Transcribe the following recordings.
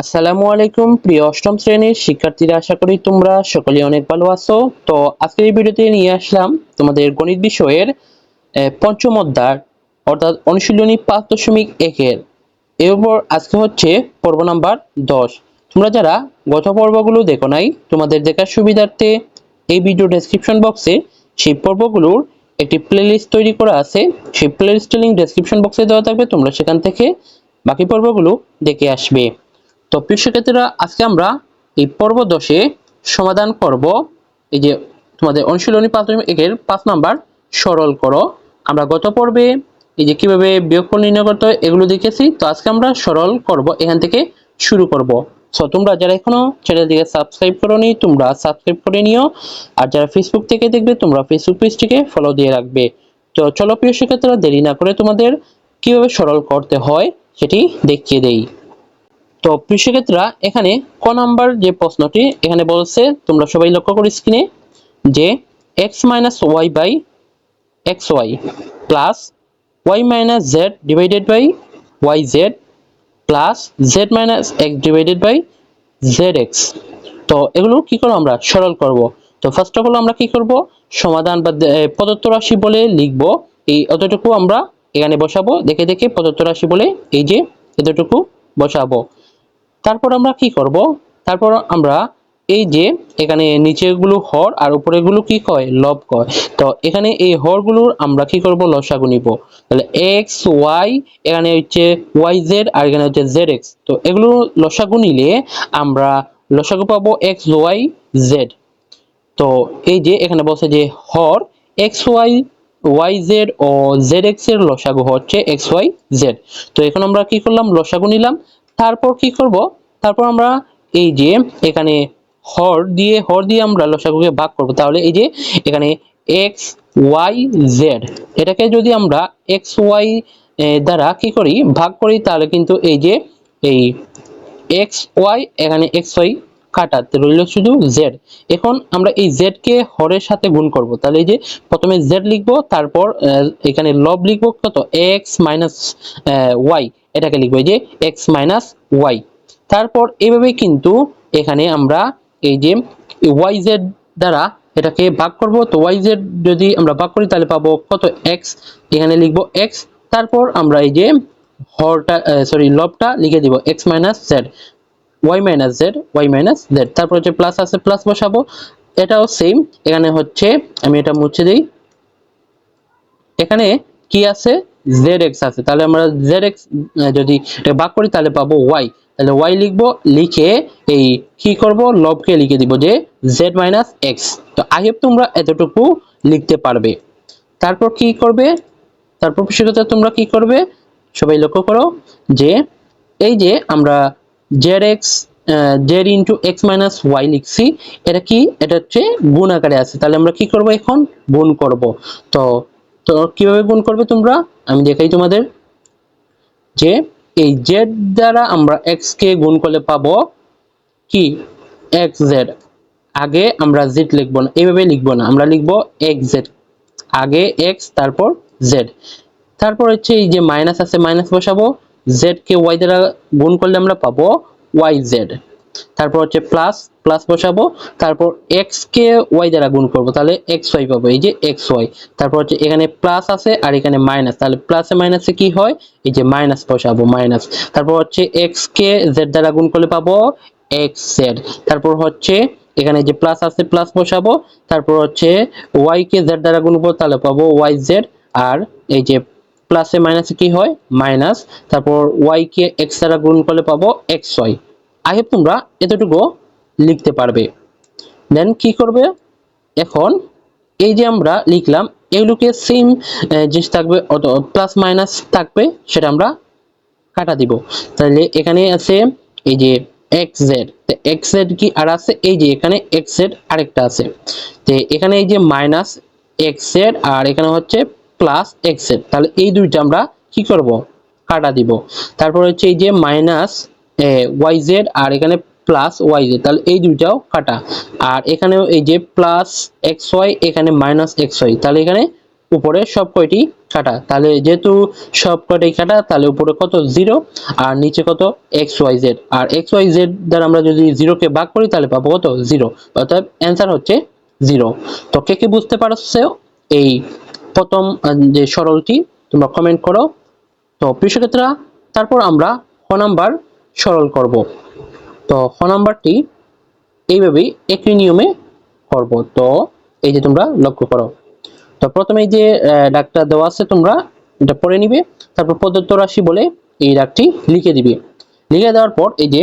আসসালামু আলাইকুম, প্রিয় অষ্টম শ্রেণির শিক্ষার্থীরা, আশা করি তোমরা সকলে অনেক ভালো আছো। তো আজকের এই ভিডিওতে নিয়ে আসলাম তোমাদের গণিত বিষয়ের পঞ্চম অধ্যায়, অর্থাৎ অনুশীলনী পাঁচ দশমিক একের এর। উপর আজকে হচ্ছে পর্ব নাম্বার দশ। তোমরা যারা গত পর্বগুলো দেখো নাই, তোমাদের দেখার সুবিধার্থে এই ভিডিও ডেসক্রিপশন বক্সে সেই পর্বগুলোর একটি প্লেলিস্ট তৈরি করা আছে। সেই প্লেলিস্টের লিঙ্ক ডেসক্রিপশন বক্সে দেওয়া থাকবে, তোমরা সেখান থেকে বাকি পর্বগুলো দেখে আসবে। তো প্রিয় শিক্ষার্থীরা, আজকে আমরা এই পর্ব দশে সমাধান করব। এই যে তোমাদের অনুশীলনী পাঁচ দশমিক একের পাঁচ নাম্বার, সরল করো। আমরা গত পর্বে এই যে কীভাবে বিয়োগফল নির্ণয় করতে হয় এগুলো দেখেছি, তো আজকে আমরা সরল করব, এখান থেকে শুরু করব। সো তোমরা যারা এখনও চ্যানেলটিকে সাবস্ক্রাইব করোনি, তোমরা সাবস্ক্রাইব করে নিও। আর যারা ফেসবুক থেকে দেখবে, তোমরা ফেসবুক পেজটিকে ফলো দিয়ে রাখবে। তো চলো প্রিয় শিক্ষার্থীরা, দেরি না করে তোমাদের কীভাবে সরল করতে হয়, সেটি দেখিয়ে দেই। তো শিক্ষার্থীরা, এখানে ক নাম্বার যে প্রশ্নটি, এখানে বলছে, তোমরা সবাই লক্ষ্য করো স্ক্রিনে যে x minus y by x y plus y minus z divided by y z plus z minus x divided by z x তো এগুলো কি করব আমরা? সরল করব। তো ফার্স্ট অফ অল আমরা কি করব? সমাধান বা প্রদত্ত রাশি বলে লিখব। এই অতটুকু আমরা এখানে বসাবো। দেখে দেখে প্রদত্ত রাশি বলে এই যে এতটুকু বসাবো। তারপর আমরা কি করব? তারপর আমরা এই যে এখানে নিচেগুলো হর আর উপরেগুলো কি কয়? লব কয়। তো এখানে এই হরগুলোর আমরা কি করব? লসাগু নিব। তাহলে এক্স ওয়াই এখানে হচ্ছে ওয়াই জেড আর এখানে হচ্ছে জেড এক্স তো এগুলো লসাগু নিলে আমরা লসাগু পাবো এক্স ওয়াই জেড তো এই যে এখানে বলছে যে হর এক্স ওয়াই ওয়াই জেড ও জেড এক্সের লসাগু হচ্ছে এক্স ওয়াই জেড তো এখন আমরা কি করলাম? লসাগু নিলাম। তারপর কি করব? তারপর আমরা এই যে এখানে হর দিয়ে হর দিয়ে আমরা লসাগুকে ভাগ করব। তাহলে এই যে এখানে এক্স ওয়াই জেড, এটাকে যদি আমরা এক্স ওয়াই দ্বারা কি করি, ভাগ করি, তাহলে কিন্তু এই যে এই এক্স ওয়াই, এখানে এক্স ওয়াই কাটাতে রইল শুধু জেড এখন আমরা এই জেড কে হরের সাথে গুণ করব। তাহলে এই যে প্রথমে জেড লিখব, তারপর এখানে লব লিখব, কত? এক্স মাইনাস ওয়াই এটাকে লিখব। এই যে এক্স মাইনাস ওয়াই তারপর এভাবে কিন্তু এখানে আমরা এই যে ওয়াই জেড দ্বারা এটাকে ভাগ করব। তো ওয়াই জেড যদি আমরা ভাগ করি, তাহলে পাবো কত? এক্স এখানে লিখব এক্স তারপর আমরা এই যে হরটা সরি লবটা লিখে দিব x minus z y minus z y minus z তারপর হচ্ছে প্লাস আছে প্লাস বসাবো। এটাও সেম এখানে হচ্ছে, আমি এটা মুছে দিই। এখানে কি আছে? জেড এক্স আছে। তাহলে আমরা জেড এক্স যদি এটা ভাগ করি, তাহলে পাবো ওয়াই তাহলে ওয়াই লিখব, লিখে এই কি করব? লবকে লিখে দিব যে জেড মাইনাস এক্স তো আই হোপ তোমরা এতটুকু লিখতে পারবে। তারপর কি করবে? তারপর সেক্ষেত্রে তোমরা কি করবে? সবাই লক্ষ্য করো যে, এই যে আমরা z x z into x minus y লিখছি। এটা কি? এটা হচ্ছে গুণ আকারে আছে। তাহলে আমরা কি করব এখন? গুণ করব। তো তো কীভাবে গুণ করবে তোমরা? আমি দেখাই তোমাদের। যে এই জেড দ্বারা আমরা এক্স কে গুণ করলে পাবো কি? এক্স জেড আগে আমরা জেড লিখব না। এইভাবে লিখব না। আমরা লিখব এক্স জেড আগে এক্স তারপর জেড তারপর হচ্ছে এই যে মাইনাস আছে মাইনাস বসাবো। জেড কে ওয়াই দ্বারা গুণ করলে আমরা পাবো ওয়াই জেড তারপর হচ্ছে প্লাস প্লাস বসাবো। তারপর এক্স কে ওয়াই দ্বারা গুণ করব, তাহলে এক্স ওয়াই পাবো, এই যে এক্স ওয়াই তারপর হচ্ছে এখানে প্লাস আছে আর এখানে মাইনাস তাহলে প্লাসে মাইনাসে কি হয়? এই যে মাইনাস বসাবো মাইনাস তারপর হচ্ছে এক্স কে জেড দ্বারা গুণ করলে পাবো এক্স জেড তারপর হচ্ছে এখানে যে প্লাস আছে প্লাস বসাবো। তারপর হচ্ছে ওয়াই কে জেড দ্বারা গুণ করব, তাহলে পাবো ওয়াই জেড আর এই যে প্লাসে মাইনাসে কি হয়? মাইনাস তারপর ওয়াই কে এক্স দ্বারা গুণ করলে পাবো এক্স ওয়াই হোপ তোমরা এতটুকু লিখতে পারবে। দেন কি করবে? এখন এই যে আমরা লিখলাম এগুলোকে সেম জিনিস থাকবে প্লাস মাইনাস থাকবে, সেটা আমরা কাটা দিব। তাহলে এখানে আছে এই যে এক্স জেড এক্স জেড কি আর আছে? এই যে এখানে এক্স জেড আরেকটা আছে। তো এখানে এই যে মাইনাস এক্স জেড আর এখানে হচ্ছে প্লাস এক্স জেড তাহলে এই দুইটা আমরা কি করব? কাটা দিব। তারপর হচ্ছে এই যে মাইনাস ওয়াই জেড আর এখানে প্লাস ওয়াই জেড তাহলে এই দুইটাও কাটা। আর এখানেও এই যে প্লাস এক্স ওয়াই এখানে মাইনাস এক্স ওয়াই তাহলে এখানে উপরে সব কয়টি কাটা। তাহলে যেহেতু সব কটাই কাটা, তাহলে উপরে কত? জিরো আর নিচে কত? এক্স ওয়াই জেড আর এক্স ওয়াই জেড দ্বারা আমরা যদি জিরোকে ভাগ করি, তাহলে পাবো কত? জিরো অর্থাৎ অ্যান্সার হচ্ছে জিরো তো কে কে বুঝতে পারছ এই প্রথম যে সরলটি তোমরা কমেন্ট করো। তো প্রিয় শিক্ষার্থীরা তারপর আমরা খ নাম্বার সরল করব। তো খ নাম্বারটি এইভাবেই একই নিয়মে করব। তো এই যে তোমরা লক্ষ্য করো। তো প্রথমে যে ডাকটা দেওয়া আছে তোমরা এটা পড়ে নিবে। তারপর প্রদত্ত রাশি বলে এই ডাকটি লিখে দিবে। লিখে দেওয়ার পর এই যে,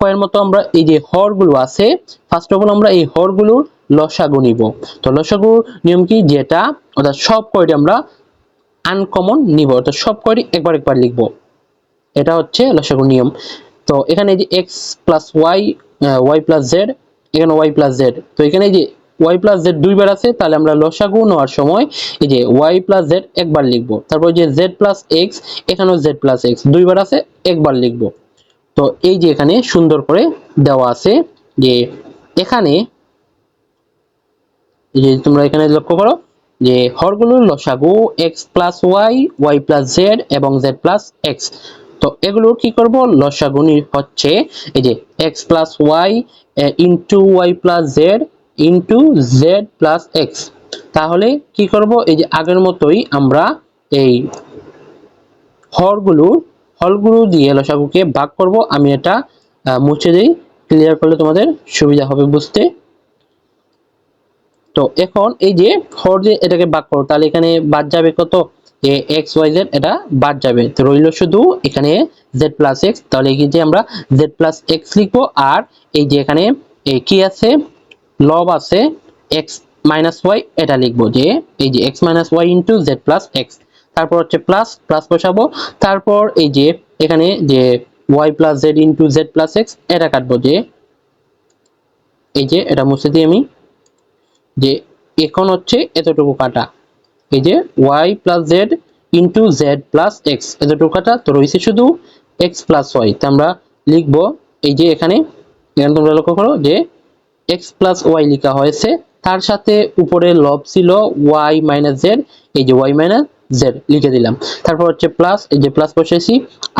কয়ের মতো আমরা এই যে হরগুলো আছে ফার্স্ট অফ অল আমরা এই হরগুলোর লসাগু নিব। তো লসাগুর নিয়ম কি? যেটা অর্থাৎ সব কয়টি আমরা আনকমন নিব। অর্থাৎ সব কয়টি একবার একবার লিখব। এটা হচ্ছে লসাগুর নিয়ম। তো এখানে যে x plus y y plus z এখানে ওয়াই প্লাস জেড তো এখানে যে ওয়াই প্লাস জেড দুইবার আছে, তাহলে আমরা লসাগু নেওয়ার সময় এই যে ওয়াই প্লাস জেড একবার লিখব। তারপর যে জেড প্লাস এক্স এখানেও জেড প্লাস এক্স দুইবার আছে, একবার লিখব। তো এই যে এখানে সুন্দর করে দেওয়া আছে যে এখানে যে তোমরা এখানে লক্ষ্য করো যে হরগুলোর লসাগু x plus y y plus z এবং জেড প্লাস এক্স তো এগুলোর কি করব? লসাগু হচ্ছে এই যে x plus y into y plus z into z plus x তাহলে কি করব? এই যে আগের মতোই আমরা এই হরগুলো হলগুলো দিয়ে লসাগুকে ভাগ করব। আমি এটা মুছে দিই। ক্লিয়ার করলে তোমাদের সুবিধা হবে বুঝতে। তো এখন এই যে হর দিয়ে এটাকে ভাগ করো, তাহলে এখানে বাদ যাবে কত? যে এক্স ওয়াই জেড এটা বাদ যাবে। তো রইল শুধু এখানে জেড প্লাস এক্স তাহলে এই যে আমরা জেড প্লাস এক্স লিখব, আর এই যে এখানে কি আছে? লব আছে এক্স মাইনাস ওয়াই এটা লিখব যে এই যে x minus y into z plus x তারপর হচ্ছে প্লাস প্লাস বসাবো। তারপর এই যে এখানে যে y plus z into z plus x এটা কাটবো যে এই যে এটা মুছে দিই আমি। যে এখন হচ্ছে এতটুকু কাটা। এই যে y plus z into z plus x এতটুকু কাটা, তো রয়েছে শুধু এক্স প্লাস ওয়াই তো আমরা লিখব, এই যে এখানে এখানে তোমরা লক্ষ্য করো যে এক্স প্লাস ওয়াই লেখা হয়েছে, তার সাথে উপরে লব ছিল ওয়াই মাইনাস জেড এই যে ওয়াই মাইনাস জেড লিখে দিলাম। তারপর হচ্ছে প্লাস এই যে প্লাস বসেছি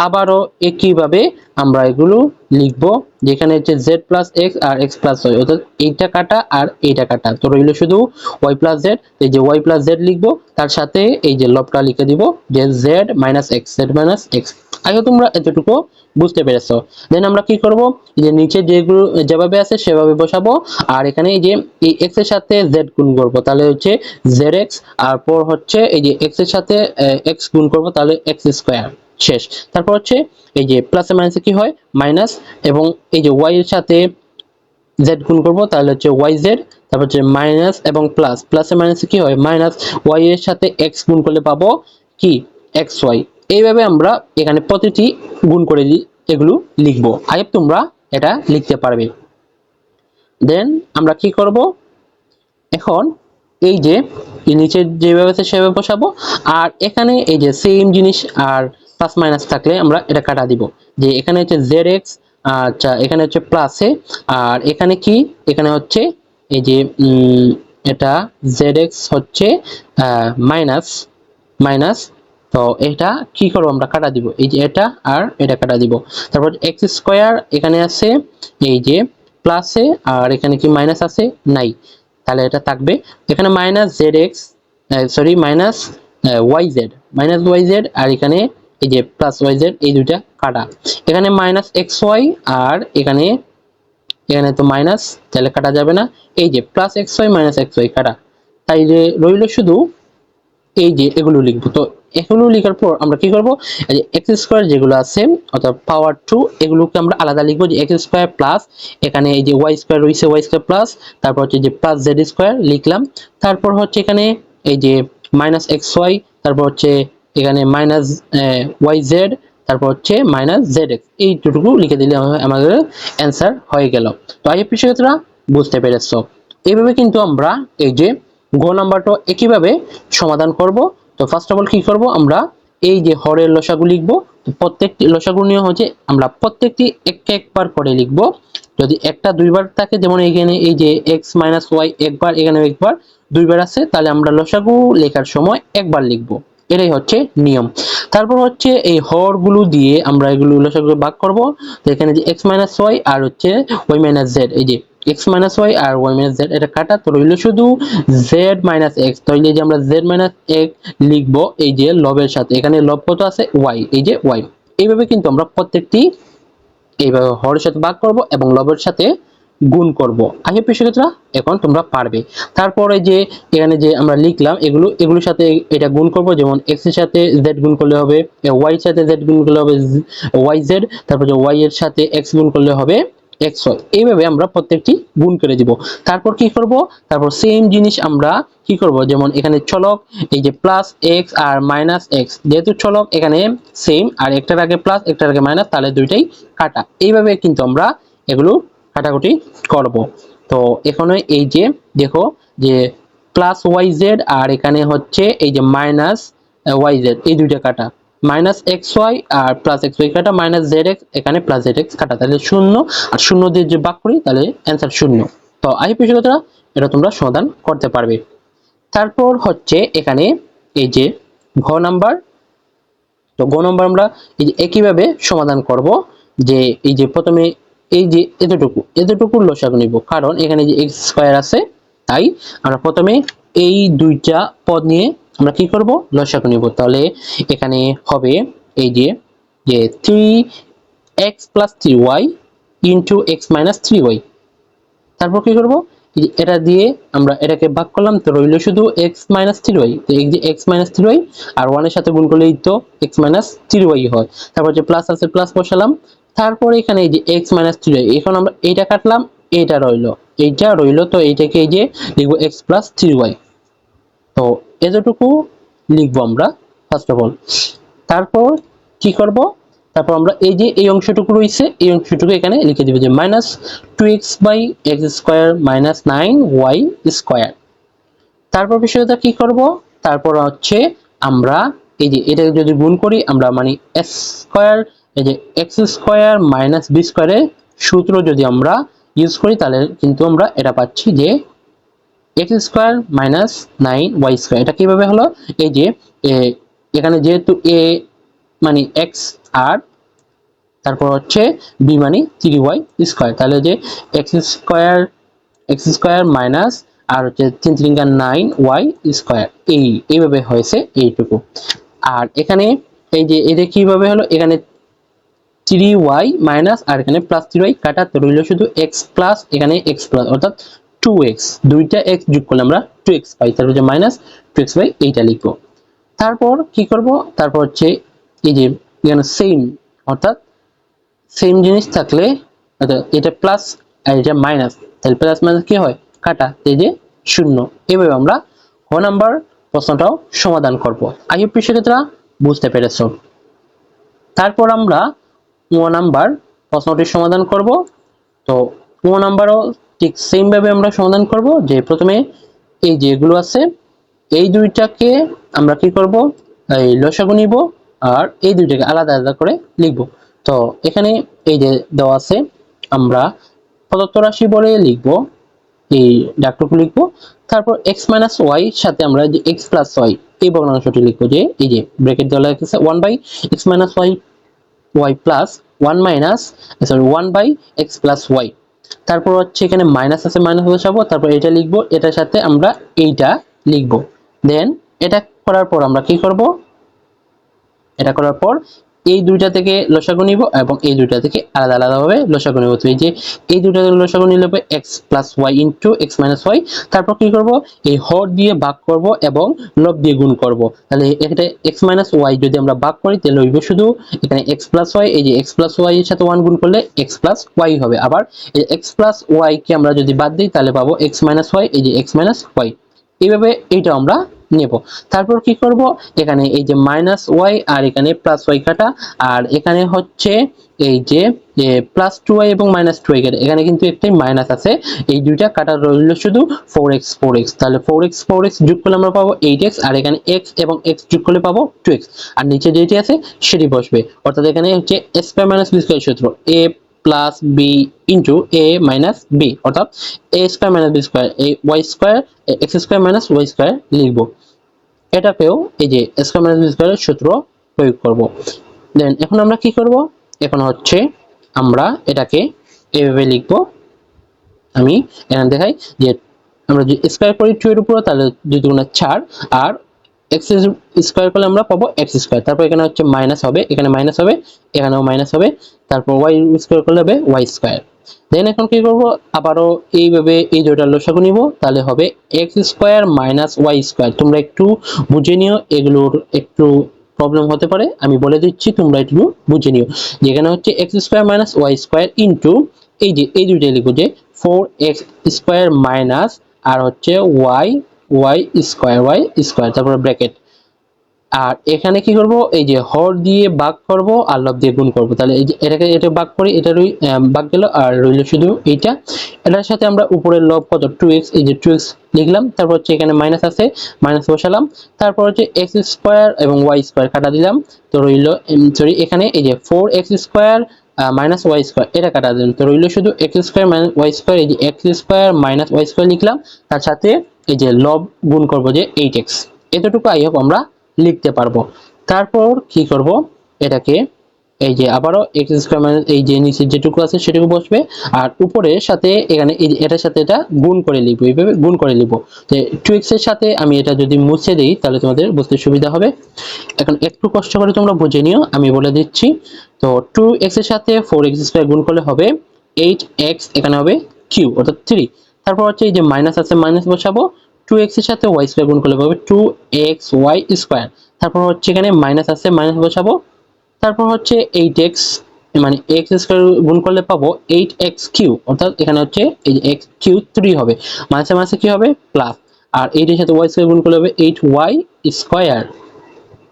আবারও একইভাবে আমরা এগুলো লিখব, যেখানে হচ্ছে জেড প্লাস এক্স আর এক্স প্লাস ওয়াই অর্থাৎ এইটা কাটা আর এইটা কাটা। তো রইল শুধু ওয়াই প্লাস জেড এই যে ওয়াই প্লাস জেড লিখব, তার সাথে এই যে লবটা লিখে দিব, যে z minus x z minus x আগে তোমরা এতটুকু বুঝতে পেরেছ। দেন আমরা কি করব? যে নিচে যেগুলো, যেভাবে আছে সেভাবে বসাবো। আর এখানে এই যে এই এক্সের সাথে জেড গুণ করব, তাহলে হচ্ছে জেড এক্স আর পর হচ্ছে এই যে এক্সের সাথে এক্স গুণ করব, তাহলে এক্স স্কোয়ার শেষ। তারপর হচ্ছে এই যে প্লাসে মাইনাসে কি হয়? মাইনাস এবং এই যে ওয়াই এর সাথে জেড গুণ করব, তাহলে হচ্ছে ওয়াই জেড তারপর হচ্ছে মাইনাস এবং প্লাস প্লাসে মাইনাসে কি হয়? মাইনাস ওয়াই এর সাথে এক্স গুণ করলে পাবো কি? এক্স ওয়াই এইভাবে আমরা এখানে প্রতিটি গুণ করে এগুলো লিখব। আগে তোমরা এটা লিখতে পারবে। দেন আমরা কি করব? এখন এই যে, এই নিচে যেভাবে আছে সেভাবে বসাবো। আর এখানে এই যে সেম জিনিস আর প্লাস মাইনাস থাকলে আমরা এটা কাটা দিব। যে এখানে হচ্ছে জেড এক্স আচ্ছা এখানে হচ্ছে প্লাসে আর এখানে কি? এখানে হচ্ছে এই যে এটা জেড এক্স হচ্ছে মাইনাস মাইনাস তো এটা কি করব আমরা? কাটা দিব। এই যে এটা আর এটা কাটা দিব। তারপর এক্স স্কোয়ার এখানে আছে, এই যে প্লাসে আর এখানে কি মাইনাস আছে? নাই। তাহলে এটা থাকবে। এখানে minus z x sorry minus y z minus y z আর এখানে এই যে প্লাস ওয়াই জেড এই দুইটা কাটা। এখানে মাইনাস এক্স ওয়াই আর এখানে এখানে তো মাইনাস তাহলে কাটা যাবে না। এই যে plus x y minus x y কাটা। তাই যে রইল শুধু এই যে এগুলো লিখব। তো এগুলো লেখার পর আমরা কি করব? যে এক্স স্কোয়ার যেগুলো আছে, অর্থাৎ পাওয়ার টু এগুলোকে আমরা আলাদা লিখব যে এক্স স্কোয়ার প্লাস এখানে এই যে ওয়াই স্কোয়ার রয়েছে ওয়াই স্কোয়ার প্লাস তারপর হচ্ছে যে প্লাস জেড স্কোয়ার লিখলাম। তারপর হচ্ছে এখানে এই যে মাইনাস এক্স ওয়াই তারপর হচ্ছে এখানে মাইনাস ওয়াই জেড তারপর হচ্ছে মাইনাস জেড এক্স এইটুকু লিখে দিলে আমাদের অ্যান্সার হয়ে গেল। তো আই শিক্ষার্থীরা বুঝতে পেরেছ। এইভাবে কিন্তু আমরা এই যে গ নাম্বারটা একইভাবে সমাধান করব। তো ফার্স্ট অফ অল কি করব আমরা? এই যে হরের লসাগু লিখব। প্রত্যেকটি লসাগু নিয়ম হচ্ছে আমরা প্রত্যেকটি এক একবার করে লিখব। যদি একটা দুইবার থাকে, যেমন এখানে এই যে এক্স মাইনাস ওয়াই একবার এখানে একবার, দুইবার আছে, তাহলে আমরা লসাগু লেখার সময় একবার লিখব। এটাই হচ্ছে নিয়ম। তারপর হচ্ছে এই হরগুলো দিয়ে আমরা এগুলো লসাগু ভাগ করব। তো এখানে যে এক্স মাইনাস ওয়াই আর হচ্ছে ওয়াই মাইনাস জেড এই যে এক্স মাইনাস ওয়াই আর ওয়াই মাইনাস জেড এটা কাটা। তো রইল শুধু জেড মাইনাস এক্স তাহলে যে আমরা জেড মাইনাস এক্স লিখব, এই যে লবের সাথে। এখানে লব কত আছে? ওয়াই এই যে ওয়াই এইভাবে কিন্তু আমরা প্রত্যেকটি এইভাবে হরের সাথে ভাগ করব এবং লবের সাথে গুণ করব। আগে শিক্ষার্থীরা, এখন তোমরা পারবে। তারপরে যে এখানে যে আমরা লিখলাম, এগুলো, এগুলোর সাথে এটা গুণ করব। যেমন এক্সের সাথে জেড গুণ করলে হবে ওয়াই এর সাথে জেড গুণ করলে হবে ওয়াই জেড তারপর যে ওয়াই এর সাথে এক্স গুণ করলে হবে এক্স এইভাবে আমরা প্রত্যেকটি গুণ করে দিব। তারপর কি করব? তারপর সেম জিনিস আমরা কি করব? যেমন এখানে চলক, এই যে প্লাস এক্স আর মাইনাস এক্স যেহেতু চলক এখানে সেম আর একটার আগে প্লাস একটার আগে মাইনাস তাহলে দুইটাই কাটা। এইভাবে কিন্তু আমরা এগুলো কাটাকুটি করব। তো এখানে এই যে, দেখো যে প্লাস ওয়াই জেড আর এখানে হচ্ছে এই যে মাইনাস ওয়াই জেড এই দুইটা কাটা। মাইনাস এক্স ওয়াই আর প্লাস এক্স ওয়াই কাটা মাইনাস জেড এক্স এখানে প্লাস জেড এক্স কাটা। তাহলে শূন্য, আর শূন্য দিয়ে যে বাক করি, তাহলে অ্যান্সার শূন্য। তো আই পিছনে এটা তোমরা সমাধান করতে পারবে। তারপর হচ্ছে এখানে এই যে ঘ নাম্বার। তো ঘ নাম্বার আমরা এই যে একইভাবে সমাধান করব যে এই যে প্রথমে এই যে এতটুকু এতটুকু লসাগু নিব। কারণ এখানে যে এক্স স্কোয়ার আছে, তাই আমরা প্রথমে এই দুইটা পদ নিয়ে আমরা কি করব? লসাগু নিব। তাহলে এখানে হবে এই যে যে three x plus three y into x minus three y তারপর কি করব? এটা দিয়ে আমরা এটাকে ভাগ করলাম, তো রইল শুধু এক্স মাইনাস থ্রি ওয়াই তো এই যে এক্স মাইনাস থ্রি ওয়াই আর ওয়ানের সাথে গুণ করলেই তো এক্স মাইনাস থ্রি ওয়াই হয়। তারপর যে প্লাস আছে প্লাস বসালাম। তারপরে এখানে এই যে এক্স মাইনাস থ্রি এখন আমরা এইটা কাটলাম, এইটা রইল। এইটা রইল তো এইটাকে এই যে লিখব এক্স প্লাস থ্রি ওয়াই তো এতটুকু লিখব আমরা ফার্স্ট অফ অল তারপর কি করব? তারপর আমরা এই যে এই অংশটুকু রয়েছে, এই অংশটুকু এখানে লিখে দিব যে minus two x by x square minus nine y square তারপর বিষয়টা কি করব? তারপর হচ্ছে আমরা এই যে এটাকে যদি গুণ করি, আমরা মানে এস স্কোয়ার এই যে এক্স স্কোয়ার মাইনাস বি স্কোয়ারের সূত্র যদি আমরা ইউজ করি, তাহলে কিন্তু আমরা এটা পাচ্ছি যে x square minus nine y square. এটা কীভাবে হলো? এই যে এখানে যেহেতু এ মানে এক্স আর, তারপর হচ্ছে বি মানে থ্রি ওয়াই স্কোয়ার। তাহলে যে x square x square minus আর হচ্ছে তিন তিনটা নাইন ওয়াই স্কোয়ার, এই, এইভাবে হয়েছে এইটুকু। আর এখানে এই যে, এটা কীভাবে হলো? এখানে থ্রি ওয়াই মাইনাস আর এখানে প্লাস থ্রি ওয়াই কাটা রইল শুধু এক্স প্লাস এখানে এক্স প্লাস অর্থাৎ টু এক্স দুইটা এক্স যোগ করলে আমরা টু এক্স পাই যে মাইনাস টু এক্স এইটা লিখব। তারপর কি করব? তারপর হচ্ছে এই যে এখানে সেম অর্থাৎ সেম জিনিস থাকলে এটা প্লাস আর এটা মাইনাস তাহলে প্লাস মাইনাস কি হয়? কাটা, এই যে শূন্য। এভাবে আমরা ক নাম্বার প্রশ্নটাও সমাধান করব। আই হোপ সেক্ষেত্রে বুঝতে পেরেছ। তারপর আমরা ও নাম্বার প্রশ্নটির সমাধান করব। তো ও নাম্বারও ঠিক সেম ভাবে আমরা সমাধান করব যে প্রথমে এই যেগুলো আছে, এই দুইটাকে আমরা কি করব? এই লসাগু নিব আর এই দুইটাকে আলাদা আলাদা করে লিখব। তো এখানে এই যে দেওয়া আছে, আমরা প্রদত্ত রাশি বলে লিখব, এই ডাকটুকু লিখব। তারপর এক্স মাইনাস ওয়াই সাথে আমরা যে এক্স প্লাস ওয়াই এই ভগ্নাংশটি লিখব যে এই যে ব্রেকেট দেওয়া লাগতেছে one by x minus y y plus one minus sorry one by x plus y তারপর হচ্ছে এখানে মাইনাস আছে মাইনাস বসাবো তারপর এটা লিখব, এটার সাথে আমরা এইটা লিখব। দেন এটা করার পর আমরা কি করব? এটা করার পর এই দুইটা থেকে লসাগু নিব এবং এই দুইটা থেকে আলাদা আলাদা ভাবে লসাগু নিব। তো এই যে এই দুইটা থেকে লসাগু নিলে হবে x plus y into x minus y তারপর কি করব? এই হর দিয়ে ভাগ করব এবং লব দিয়ে গুণ করব। তাহলে এটা এক্স মাইনাস ওয়াই যদি আমরা ভাগ করি, তাহলে হইব শুধু এখানে এক্স প্লাস ওয়াই এই যে এক্স প্লাস ওয়াই এর সাথে ওয়ান গুণ করলে এক্স প্লাস ওয়াই হবে। আবার এই এক্স প্লাস ওয়াই কে আমরা যদি বাদ দিই, তাহলে পাবো এক্স মাইনাস ওয়াই এই যে এক্স মাইনাস ওয়াই এইভাবে এইটা আমরা নেব। তারপর কি করব? এখানে এই যে মাইনাস ওয়াই আর এখানে প্লাস ওয়াই কাটা, আর এখানে হচ্ছে এই যে প্লাস টু ওয়াই এবং মাইনাস টু ওয়াই এখানে কিন্তু একটাই মাইনাস আছে। এই দুইটা কাটা রইল শুধু ফোর এক্স ফোর এক্স তাহলে ফোর এক্স ফোর এক্স যোগ করলে আমরা পাবো এইট এক্স আর এখানে এক্স এবং এক্স যোগ করলে পাবো টু এক্স আর নিচে যেটি আছে, সেটি বসবে। অর্থাৎ এখানে হচ্ছে a square minus b square সূত্র। A plus b into a minus b অর্থাৎ a square minus b square a y square x square minus y square লিখব। এটাকেও এই যে স্কোয়ার মাইনাস বি স্কোয়ারের সূত্র প্রয়োগ করব। দেন এখন আমরা কি করব? এখন হচ্ছে আমরা এটাকে এভাবে লিখব। আমি এখানে দেখাই যে আমরা যদি স্কোয়ার করি টু এর উপর, তাহলে দুই দুগুণে চার আর এক্স স্কোয়ার করলে আমরা পাবো এক্স স্কোয়ার তারপর এখানে হচ্ছে মাইনাস হবে, এখানে মাইনাস হবে, এখানেও মাইনাস হবে। তারপর ওয়াই স্কোয়ার করলে হবে ওয়াই স্কোয়ার দেন এখন কি করব? আবারও এইভাবে এই দুইটা লসাগু নিব, তাহলে হবে x square minus y square তোমরা একটু বুঝে নিও, এগুলোর একটু প্রবলেম হতে পারে। আমি বলে দিচ্ছি, তোমরা একটু বুঝে নিও। যেখানে হচ্ছে x square minus y square into এই যে, এই দুইটা লিখব যে ফোর এক্স স্কোয়ার মাইনাস আর হচ্ছে y y square y square তারপরে ব্র্যাকেট আর এখানে কি করব? এই যে হর দিয়ে ভাগ করব আর লব দিয়ে গুণ করব। তাহলে এই যে এটাকে এটা ভাগ করি, এটা রই ভাগ গেল আর রইল শুধু এইটা। এটার সাথে আমরা উপরের লব কত? টু এক্স এই যে টু এক্স লিখলাম। তারপর হচ্ছে এখানে মাইনাস আছে মাইনাস বসালাম। তারপর হচ্ছে এক্স স্কোয়ার এবং ওয়াই স্কোয়ার কাটা দিলাম। তো রইল সরি এখানে এই যে four x square minus y square এটা কাটা দিলাম। তো রইল শুধু x square minus y square এই যে x square minus y square লিখলাম। তার সাথে এই যে লব গুণ করব যে এইট এক্স এতটুকু আই হোপ আমরা লিখতে পারব। তারপর কি করব? এটাকে এই যে আবারও এক্স স্কোয়ার মাইনাস এই যে নিচে যেটুকু আছে সেটুকু বসবে, আর উপরের সাথে এখানে এটার সাথে এটা গুণ করে লিখব, এইভাবে গুণ করে লিখব। যে টু এক্সের সাথে আমি এটা যদি মুছে দিই, তাহলে তোমাদের বুঝতে সুবিধা হবে। এখন একটু কষ্ট করে তোমরা বুঝে নিও, আমি বলে দিচ্ছি। তো টু এক্সের সাথে ফোর এক্স স্কোয়ার গুণ করলে হবে এইট এক্স এখানে হবে কিউ অর্থাৎ থ্রি তারপর হচ্ছে এই যে মাইনাস আছে মাইনাস বসাবো টু এর সাথে ওয়াই স্কোয়ার গুণ করলে পাবে টু এক্স ওয়াই স্কোয়ার তারপর হচ্ছে এখানে মাইনাস আছে মাইনাস বসাবো। তারপর হচ্ছে এইট এক্স মানে এক্স স্কোয়ার গুণ করলে পাবো এইট এক্স কিউ অর্থাৎ এখানে হচ্ছে এই যে এক্স কিউ থ্রি হবে। মাঝে মাঝে কি হবে? প্লাস আর এইটের সাথে ওয়াই স্কোয়ার গুণ করলে হবে এইট ওয়াই স্কোয়ার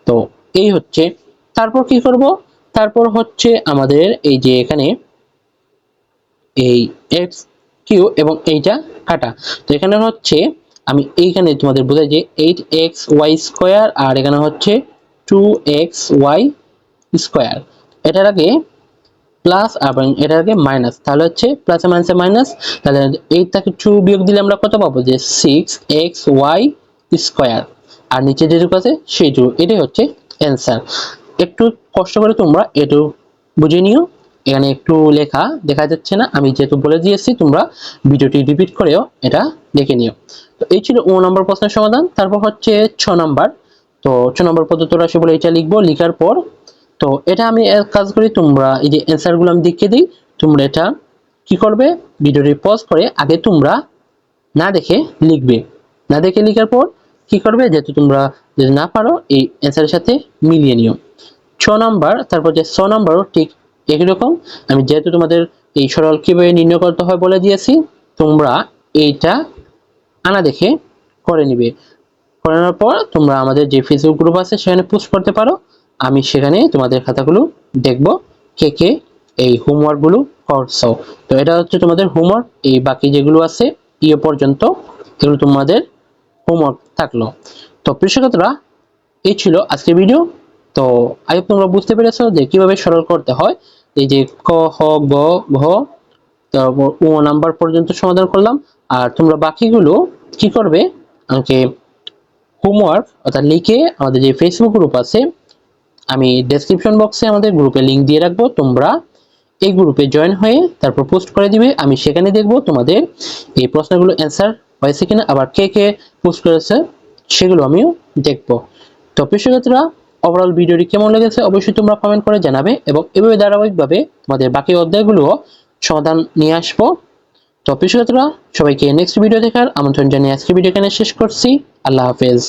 তো এই হচ্ছে। তারপর কি করব? তারপর হচ্ছে আমাদের এই যে এখানে এই এক্স কিউ এবং এইটা কাটা। তো এখানে হচ্ছে আমি এইখানে তোমাদের বোঝাই যে এইট এক্স ওয়াই স্কোয়ার আর এখানে হচ্ছে টু এক্স ওয়াই স্কোয়ার এটার আগে প্লাস এবং এটার আগে মাইনাস তাহলে হচ্ছে প্লাসে মাইনাসে মাইনাস তাহলে এইট থেকে টু বিয়োগ দিলে আমরা কত পাবো? যে সিক্স এক্স ওয়াই স্কোয়ার আর নিচে যেটুকু আছে সেইটুকু এটাই হচ্ছে অ্যান্সার একটু কষ্ট করে তোমরা এটু বুঝে নিও। এখানে একটু লেখা দেখা যাচ্ছে না। আমি যেহেতু বলে দিয়েছি, তোমরা ভিডিওটি রিপিট করেও এটা দেখে নিও। তো এই ছিল ও নম্বর প্রশ্নের সমাধান। তারপর হচ্ছে ছ নম্বর। তো ছ নম্বর পদ্ধতি রাশি বলে এটা লিখব, লিখার পর। তো এটা আমি কাজ করি, তোমরা এই যে অ্যান্সারগুলো আমি দেখিয়ে দিই, তোমরা এটা কি করবে, ভিডিওটি পজ করে আগে তোমরা না দেখে লিখবে। না দেখে লিখার পর কি করবে, যেহেতু তোমরা যদি না পারো, এই অ্যান্সারের সাথে মিলিয়ে নিও। ছ নম্বর, তারপর যে ছ নম্বরও ঠিক একই রকম। আমি যেহেতু তোমাদের এই সরল কীভাবে নির্ণয় করতে হয় বলে দিয়েছি, তোমরা এইটা আনা দেখে করে নিবে। করানোর পর তোমরা আমাদের যে ফেসবুক গ্রুপ আছে সেখানে পোস্ট করতে পারো। আমি সেখানে তোমাদের খাতাগুলো দেখব কে কে এই হোমওয়ার্কগুলো করছ। তো এটা হচ্ছে তোমাদের হোমওয়ার্ক এই বাকি যেগুলো আছে ইয়ে পর্যন্ত এগুলো তোমাদের হোমওয়ার্ক থাকল। তো কৃষকরা এই ছিল আজকের ভিডিও তো আই তোমরা বুঝতে পেরেছ যে কীভাবে সরল করতে হয়। এই যে ক, হ, গ ঘ তারপর ও নাম্বার পর্যন্ত সমাধান করলাম। আর তোমরা বাকিগুলো কি করবে? আমাকে হোমওয়ার্ক অর্থাৎ লিখে আমাদের যে ফেসবুক গ্রুপ আছে, আমি ডেসক্রিপশন বক্সে আমাদের গ্রুপে লিংক দিয়ে রাখব। তোমরা এই গ্রুপে জয়েন হয়ে তারপর পোস্ট করে দিবে। আমি সেখানে দেখব তোমাদের এই প্রশ্নগুলো অ্যান্সার হয়েছে কিনা, আবার কে কে পোস্ট করেছে সেগুলো আমিও দেখব। তো প্রিয় ওভারঅল ভিডিওটি কেমন লেগেছে অবশ্যই তোমরা কমেন্ট করে জানাবে এবং এভাবে ধারাবাহিকভাবে তোমাদের বাকি অধ্যায়গুলোও সমাধান নিয়ে আসব। তো প্রিয় সবাইকে নেক্সট ভিডিও দেখার আমন্ত্রণ জানিয়ে আজকে ভিডিও এখানে শেষ করছি। আল্লাহ হাফেজ।